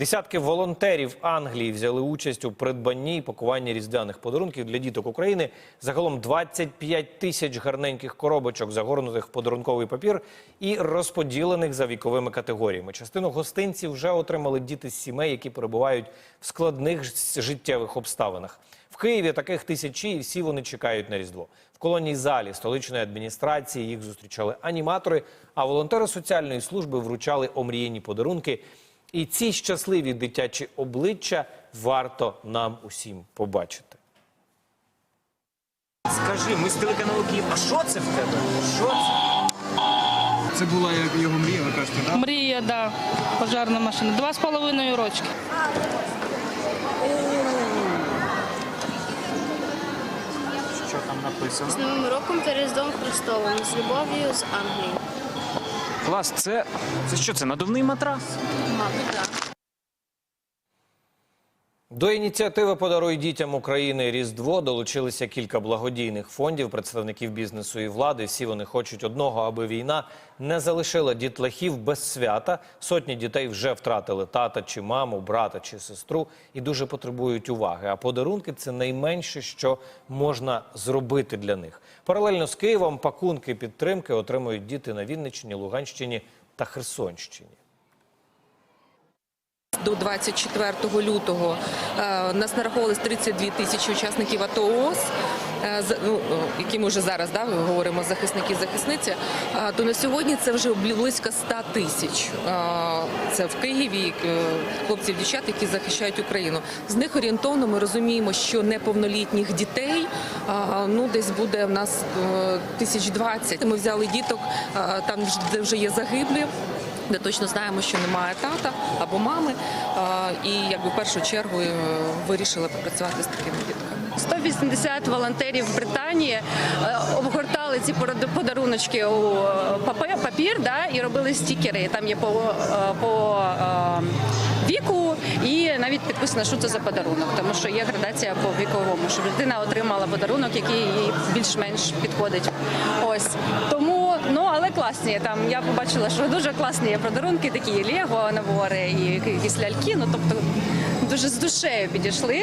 Десятки волонтерів Англії взяли участь у придбанні і пакуванні різдвяних подарунків для діток України. Загалом 25 тисяч гарненьких коробочок, загорнутих в подарунковий папір і розподілених за віковими категоріями. Частину гостинців вже отримали діти з сімей, які перебувають в складних життєвих обставинах. В Києві таких тисячі, і всі вони чекають на Різдво. В колонній залі столичної адміністрації їх зустрічали аніматори, а волонтери соціальної служби вручали омріяні подарунки. І ці щасливі дитячі обличчя варто нам усім побачити. Скажи, ми з телеканалу Київ. А що це в тебе? Що це? Це була як його мрія, ви кажете, так? Мрія, да, пожарна машина. Два з половиною рочки. Що там написано? З Новим роком та Різдвом Христовим з любов'ю з Англії. Клас, це, це що, це надувний матрас? Мабуть, так. До ініціативи «Подаруй дітям України Різдво долучилися кілька благодійних фондів, представників бізнесу і влади. Всі вони хочуть одного, аби війна не залишила дітлахів без свята. Сотні дітей вже втратили тата чи маму, брата чи сестру і дуже потребують уваги. А подарунки це найменше, що можна зробити для них. Паралельно з Києвом пакунки підтримки отримують діти на Вінниччині, Луганщині та Херсонщині. До 24 лютого е, нас нараховувалось 32 тисячі учасників АТО ООС, е, ну, е, які ми вже зараз да, говоримо захисники захисниці. То на сьогодні це вже близько 100 тисяч. Це в Києві хлопців, дівчат, які захищають Україну. З них орієнтовно ми розуміємо, що неповнолітніх дітей ну десь буде в нас тисяч двадцять. Ми взяли діток, там де вже є загиблі де точно знаємо, що немає тата або мами, і якби в першу чергу е, вирішили попрацювати з такими дітками. 180 волонтерів в Британії е, обгортали ці подаруночки у е, папір да, і робили стікери. Там є по, по віку і навіть підписано, що це за подарунок, тому що є градація по віковому, щоб дитина отримала подарунок, який їй більш-менш підходить. Ось тому, ну але класні. Там я побачила, що дуже класні є подарунки, такі Лего набори і якісь ляльки. Ну тобто дуже з душею підійшли